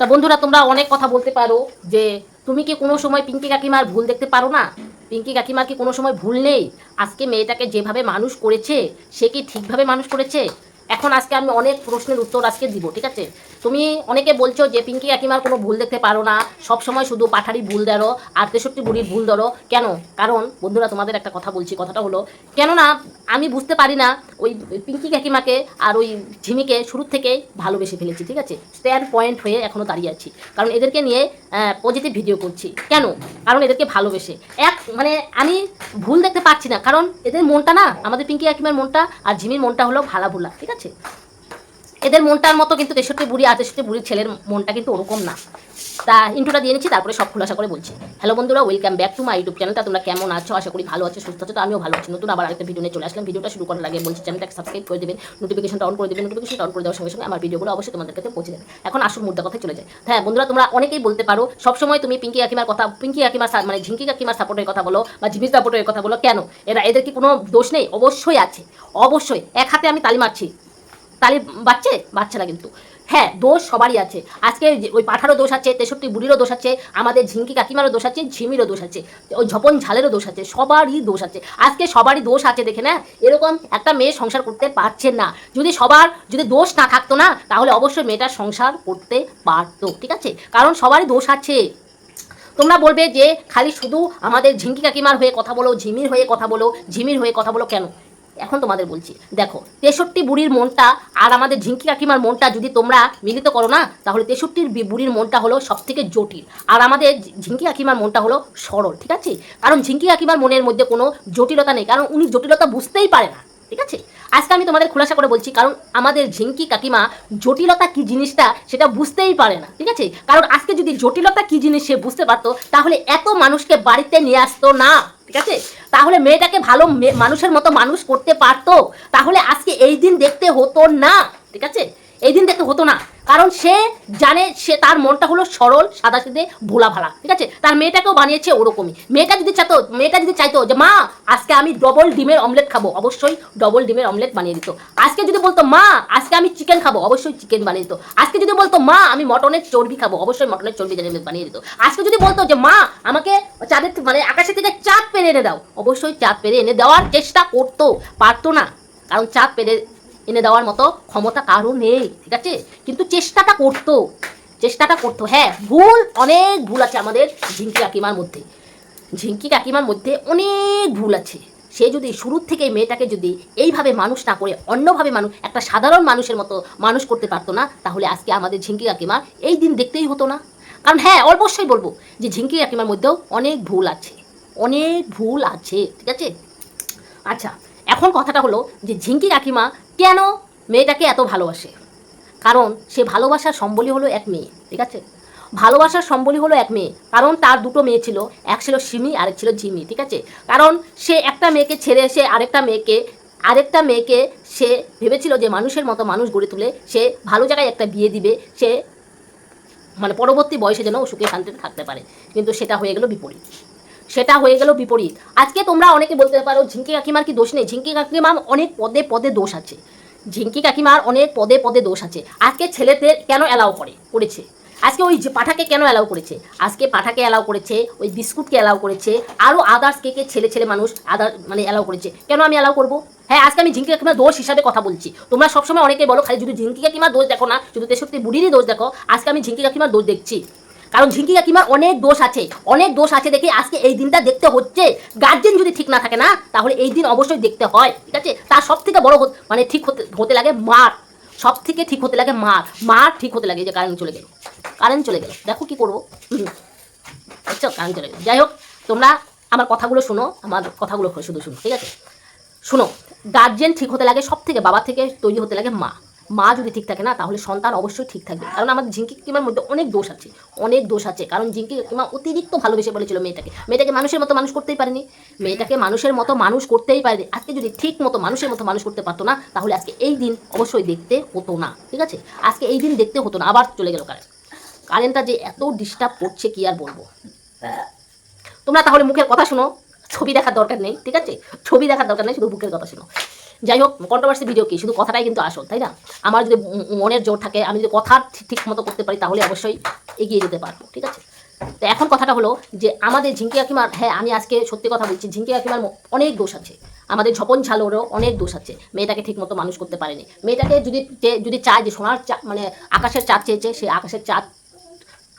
তা বন্ধুরা, তোমরা অনেক কথা বলতে পারো যে তুমি কি কোনো সময় পিঙ্কি কাকিমার ভুল দেখতে পারো না? পিঙ্কি কাকিমার কি কোনো সময় ভুল নেই? আজকে মেয়েটাকে যেভাবে মানুষ করেছে, সে কি ঠিকভাবে মানুষ করেছে? এখন আজকে আমি অনেক প্রশ্নের উত্তর আজকে দিব, ঠিক আছে? তুমি অনেকে বলছো যে, পিঙ্কি কাকিমার কোনো ভুল দেখতে পারো না? সব সময় শুধু পাঠারি ভুল ধরো আর তেষট্টি বুড়ির ভুল ধরো। কেন? কারণ, বন্ধুরা, তোমাদের একটা কথা বলছি, কথাটা হলো, কেননা আমি বুঝতে পারি না ওই পিঙ্কি কাকিমাকে আর ওই ঝিমিকে শুরু থেকেই ভালোবেসে ফেলেছি, ঠিক আছে? স্ট্যান্ড পয়েন্ট হয়ে এখনও দাঁড়িয়ে আছি। কারণ এদেরকে নিয়ে পজিটিভ ভিডিও করছি। কেন? কারণ এদেরকে ভালোবেসে। মানে আমি ভুল দেখতে পাচ্ছি না। কারণ এদের মনটা না, আমাদের পিঙ্কি কাকিমার মনটা আর ঝিমির মনটা হলো ভালা ভুলা, ঠিক আছে? এদের মনটার মতো কিন্তু তেষট্টি বুড়ি আর তেষট্টি বুড়ির ছেলের মনটা কিন্তু ওরকম না। তা ইন্টুটা দিয়ে নিচ্ছি, তারপরে সব খুলাসা করে বলছি। হ্যালো বন্ধুরা welcome back to my YouTube চ্যানেলটা তোমরা কেমন আছো? আশা করি ভালো আছো, সুস্থ আছো, তো আমিও ভালো আছি। নতুন আবার আরেকটা ভিডিও নিয়ে চলে আসলাম। ভিডিওটা শুরু করার আগে বলছি চ্যানেলটাকে সাবস্ক্রাইব করে দেবেন নোটিফিকেশনটা অন করে দেবেন। নোটিফিকেশনটা অন করে দেওয়ার সঙ্গে সঙ্গে আমার ভিডিওগুলো অবশ্যই তোমাদের কাছে পৌঁছে যাবে। এখন আসল মুদ্রা কথা চলে যায় হ্যাঁ বন্ধুরা, তোমরা অনেকেই বলতে পারো সবসময় তুমি পিঙ্কি কাকিমার কথা পিঙ্কি কাকিমার মানে ঝিঙ্কি কাকিমার সাপোর্টের কথা বলো বা ঝিমির সাপোর্টের কথা বলো, কেন? এরা, এদের কি কোনো দোষ নেই? অবশ্যই আছে। অবশ্যই। এক হাতে আমি তালি মারছি। তালি বাচ্চে বাচ্চা না কিন্তু। হ্যাঁ দোষ সবারই আছে। আজকে ওই পাঠারও দোষ আছে, তেষট্টি বুড়িরও দোষ আছে, আমাদের ঝিঙ্কি কাকিমারও দোষ আছে, ঝিমিরও দোষ আছে, ওই ঝপন ঝালেরও দোষ আছে, সবারই দোষ আছে। আজকে সবারই দোষ আছে, দেখে না? এরকম একটা মেয়ে সংসার করতে পারছে না। যদি সবার, যদি দোষ না থাকতো না, তাহলে অবশ্যই মেয়েটা সংসার করতে পারতো, ঠিক আছে? কারণ সবারই দোষ আছে। তোমরা বলবে যে, খালি শুধু আমাদের ঝিঙ্কি কাকিমার হয়ে কথা বলো, ঝিমির হয়ে কথা বলো, ঝিমির হয়ে কথা বলো কেন? এখন তোমাদের বলছি, দেখো, তেষট্টি বুড়ির মনটা আর আমাদের ঝিঙ্কি কাকিমার মনটা যদি তোমরা মিলিত করো না, তাহলে তেষট্টির বুড়ির মনটা হলো সব থেকে জটিল। আর আমাদের ঝিঙ্কি কাকিমার মনটা হলো সরল, ঠিক আছে? কারণ ঝিঙ্কি কাকিমার মনের মধ্যে কোনো জটিলতা নেই, কারণ উনি জটিলতা বুঝতেই পারে না, ঠিক আছে? আজকে আমি তোমাদের খোলাসা করে বলছি, কারণ আমাদের ঝিঙ্কি কাকিমা জটিলতা কি জিনিসটা সেটা বুঝতেই পারে না, ঠিক আছে? কারণ আজকে যদি জটিলতা কি জিনিস সে বুঝতে পারতো, তাহলে এত মানুষকে বাড়িতে নিয়ে আসতো না, ঠিক আছে? তাহলে মেয়েটাকে ভালো মানুষের মতো মানুষ করতে পারতো? তাহলে আজকে এই দিন দেখতে হতো না, ঠিক আছে? এই দিন দেখতে হতো না। কারণ সে জানে সে তার মনটা হলো সরল, সাদা সিধে ভোলা ভালা ঠিক আছে? তার মেয়েটাকেও বানিয়েছে ওরকমই। মেয়েটা যদি চাইতো মেয়েটা যদি চাইতো যে, মা, আজকে আমি ডবল ডিমের অমলেট খাব। অবশ্যই ডবল ডিমের অমলেট বানিয়ে দিত। আজকে যদি বলতো, মা, আজকে আমি চিকেন খাব, অবশ্যই চিকেন বানিয়ে দিত। আজকে যদি বলতো, মা, আমি মটনের চর্বি খাব, অবশ্যই মটনের চর্বি বানিয়ে দিত। আজকে যদি বলতো যে, মা, আমাকে চাঁদের মানে আকাশের থেকে চাঁদ পেরে এনে দাও, অবশ্যই চাঁদ পেরে এনে দেওয়ার চেষ্টা করতো। পারতো না। কারণ চাঁদ পেরে এনে দেওয়ার মতো ক্ষমতা কারও নেই, ঠিক আছে? কিন্তু চেষ্টাটা করতো চেষ্টাটা করতো। হ্যাঁ ভুল, অনেক ভুল আছে আমাদের ঝিঙ্কি কাকিমার মধ্যে। ঝিঙ্কি কাকিমার মধ্যে অনেক ভুল আছে। সে যদি শুরুর থেকে মেয়েটাকে যদি এইভাবে মানুষ না করে, অন্যভাবে মানুষ, একটা সাধারণ মানুষের মতো মানুষ করতে পারতো না, তাহলে আজকে আমাদের ঝিঙ্কি কাকিমা এই দিন দেখতেই হতো না। কারণ হ্যাঁ অবশ্যই বলব যে ঝিঙ্কি কাকিমার মধ্যেও অনেক ভুল আছে, অনেক ভুল আছে, ঠিক আছে? আচ্ছা এখন কথাটা হলো যে ঝিঙ্কি কাকিমা কেন মেয়েটাকে এত ভালোবাসে? কারণ সে ভালোবাসার সম্বলী হলো এক মেয়ে, ঠিক আছে? ভালোবাসার সম্বলী হলো এক মেয়ে, কারণ তার দুটো মেয়ে ছিল, এক ছিল সিমি আরেক ছিল ঝিমি, ঠিক আছে? কারণ সে একটা মেয়েকে ছেড়ে এসে আরেকটা মেয়েকে আরেকটা মেয়েকে সে ভেবেছিল যে মানুষের মতো মানুষ গড়ে তুলে সে ভালো জায়গায় একটা বিয়ে দিবে, সে মানে পরবর্তী বয়সে যেন সুখে শান্তিতে থাকতে পারে। কিন্তু সেটা হয়ে গেল বিপরীত। সেটা হয়ে গেল বিপরীত। আজকে তোমরা অনেকে বলতে পারো, ঝিঙ্কি কাকিমার কি দোষ নেই? ঝিঙ্কি কাকিমার অনেক পদে পদে দোষ আছে। ঝিঙ্কি কাকিমার অনেক পদে পদে দোষ আছে। আজকে ছেলেদের কেন অ্যালাউ করে? করেছে। আজকে ওই পাঠাকে কেন অ্যালাউ করেছে? আজকে পাঠাকে অ্যালাউ করেছে, ওই বিস্কুটকে অ্যালাউ করেছে আরও আদার্স কে কে ছেলে ছেলে মানুষ আদার মানে অ্যালাউ করেছে। কেন আমি অ্যালাউ করব? হ্যাঁ আজকে আমি ঝিঙ্কি কাকিমার দোষ হিসাবে কথা বলছি। তোমরা সবসময় অনেকে বলো, খালি শুধু ঝিঙ্কি কাকিমার দোষ দেখো না শুধু তেষট্টি বুড়িরই দোষ দেখো, আজকে আমি ঝিঙ্কি কাকিমার দোষ দেখছি। কারণ ঝিঙ্কি কাকিমার অনেক দোষ আছে, অনেক দোষ আছে দেখে আজকে এই দিনটা দেখতে হচ্ছে। গার্জেন যদি ঠিক না থাকে না, তাহলে এই দিন অবশ্যই দেখতে হয়, ঠিক আছে? তার সব থেকে বড় মানে ঠিক হতে হতে লাগে মার। সব থেকে ঠিক হতে লাগে মার। মার ঠিক হতে লাগে যে কারেন্ট চলে গেল। কারেন্ট চলে গেল। দেখো কি করব। বুঝছ কারেন্ট চলে গেল। যাই হোক, তোমরা আমার কথাগুলো শোনো, আমার কথাগুলো শুধু শুনো, ঠিক আছে? শোনো গার্জেন ঠিক হতে লাগে সব থেকে বাবা থেকে তৈরি হতে লাগে মা। মা যদি ঠিক থাকে না, তাহলে সন্তান অবশ্যই ঠিক থাকবে। কারণ আমাদের ঝিঙ্কি কিমার মধ্যে অনেক দোষ আছে, অনেক দোষ আছে। কারণ ঝিঙ্কি কিমা অতিরিক্ত ভালোবেসে বলেছিল মেয়েটাকে। মেয়েটাকে মানুষের মতো মানুষ করতেই পারেনি। মেয়েটাকে মানুষের মতো মানুষ করতেই পারেনি। আজকে যদি ঠিক মতো মানুষের মতো মানুষ করতে পারতো না, তাহলে আজকে এই দিন অবশ্যই দেখতে হতো না। ঠিক আছে? আজকে এই দিন দেখতে হতো না, আবার চলে গেল কারেন্ট কারেন্টটা যে এত ডিস্টার্ব করছে, কি আর বলব? তোমরা তাহলে মুখের কথা শোনো, ছবি দেখার দরকার নেই, ঠিক আছে? ছবি দেখার দরকার নেই, শুধু বুকের কথা শোনো। যাই হোক কন্ট্রোভার্সি ভিডিও কি? শুধু কথাটাই কিন্তু আসল, তাই না? আমার যদি মনের জোর থাকে, আমি যদি কথা ঠিক- মতো করতে পারি, তাহলে অবশ্যই এগিয়ে যেতে পারব, ঠিক আছে? তো এখন কথাটা হলো যে, আমাদের ঝিঙ্কি কাকিমার হ্যাঁ আমি আজকে সত্যি কথা বলছি, ঝিঙ্কি কাকিমার অনেক দোষ আছে। আমাদের ঝপন ঝালোরও অনেক দোষ আছে। মেয়েটাকে ঠিক মতো মানুষ করতে পারেনি। মেয়েটাকে যদি যদি চায় যে সোনার চা মানে আকাশের চাঁদ চেয়েছে, সে আকাশের চাঁদ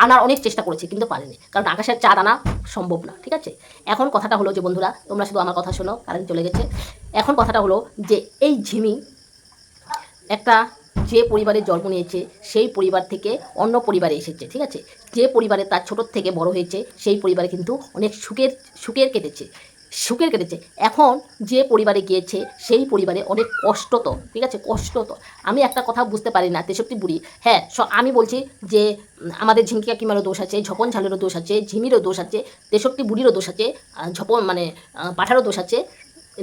আনার অনেক চেষ্টা করেছি, কিন্তু পারেনি। কারণ আকাশের চাঁদ আনা সম্ভব না, ঠিক আছে? এখন কথাটা হলো যে, বন্ধুরা, তোমরা শুধু আমার কথা শোনো কারেন্ট চলে গেছে। এখন কথাটা হলো যে, এই ঝিমি একটা যে পরিবারে জন্ম নিয়েছে, সেই পরিবার থেকে অন্য পরিবারে এসেছে, ঠিক আছে? যে পরিবারে তার ছোটোর থেকে বড় হয়েছে, সেই পরিবারে কিন্তু অনেক সুখের সুখের কেটেছে। সুখের কেটেছে। এখন যে পরিবারে গিয়েছে, সেই পরিবারে অনেক কষ্ট তো, ঠিক আছে? কষ্ট তো। আমি একটা কথা বুঝতে পারি না, তেষট্টি বুড়ি। হ্যাঁ আমি বলছি যে আমাদের ঝিঙ্কি কাকিমারও দোষ আছে, ঝপন ঝালেরও দোষ আছে, ঝিমিরও দোষ আছে, তেষট্টি বুড়িরও দোষ আছে ঝপন মানে পাঠারও দোষ আছে,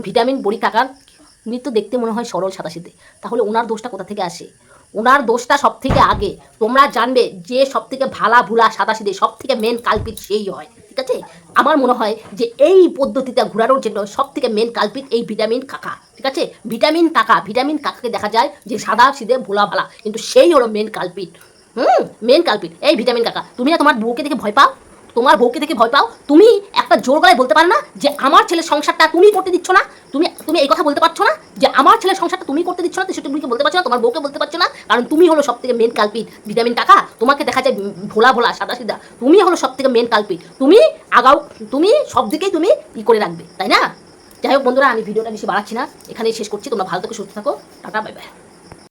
ভিটামিন বড়ি কাকার তো দেখতে মনে হয় সরল সাদাসিদে তাহলে ওনার দোষটা কোথা থেকে আসে? ওনার দোষটা সব থেকে আগে। তোমরা জানবে যে সব থেকে ভালা ভুলা সাদাসিদে সব থেকে মেন কালপিট সেই হয়। ঠিক আছে আমার মনে হয় যে এই পদ্ধতিতে ঘোরানোর জন্য সব থেকে মেন কাল্পিক এই ভিটামিন কাকা, ঠিক আছে? ভিটামিন কাকা ভিটামিন কাকাকে দেখা যায় যে সাদা সিদে ভোলা, ভালা, কিন্তু সেই হলো মেন কাল্পিক হুম? মেন কাল্পিক এই ভিটামিন কাকা, তুমি না তোমার বউকে দেখে ভয় পাও? তোমার বউকে দেখে ভয় পাও? তুমি একটা জোর গলায় বলতে পারো না যে আমার ছেলের সংসারটা তুমি করতে দিচ্ছ না? তুমি তুমি এই কথা বলতে পারছ না? যে আমার ছেলের সংসারটা তুমি করতে দিচ্ছ না সেটা তুমি বলতে পারছ না? তোমার বউকে বলতে পারছ না? কারণ তুমি হলো সব থেকে মেন কালপিট ভিটামিন টাকা। তোমাকে দেখা যায় ভোলা ভোলা, সাদা সিদা তুমি হলো সব থেকে মেন কালপিট তুমি আগাও, তুমি সব দিকেই তুমি ই করে রাখবে, তাই না? যাই হোক বন্ধুরা, আমি ভিডিওটা বেশি বাড়াচ্ছি না। এখানেই শেষ করছি। তোমরা ভালো থেকে, সুস্থ থাকো। Tata bye bye